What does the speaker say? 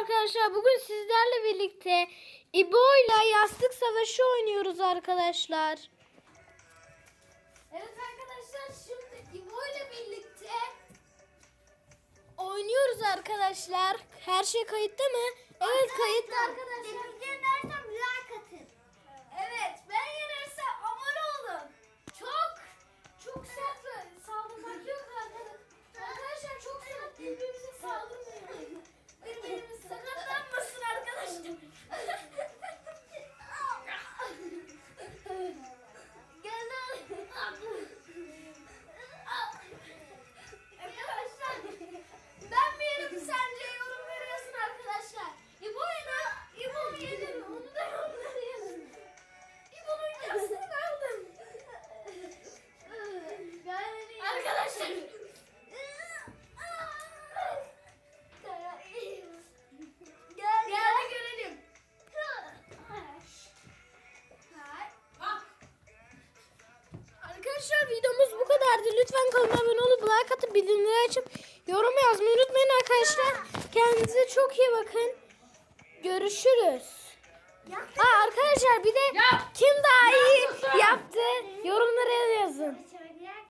arkadaşlar. Bugün sizlerle birlikte İbo ile yastık savaşı oynuyoruz arkadaşlar. Evet arkadaşlar şimdi İbo ile birlikte oynuyoruz arkadaşlar. Her şey kayıtta mı? Evet kayıtta arkadaşlar. Arkadaşlar. Gel, gel görelim. Arkadaşlar videomuz bu kadardı. Lütfen kanalıma abone olup like atıp bildirimleri açıp yorum yazmayı unutmayın arkadaşlar. Kendinize çok iyi bakın. Görüşürüz. Aa, arkadaşlar bir de kim daha iyi yazın.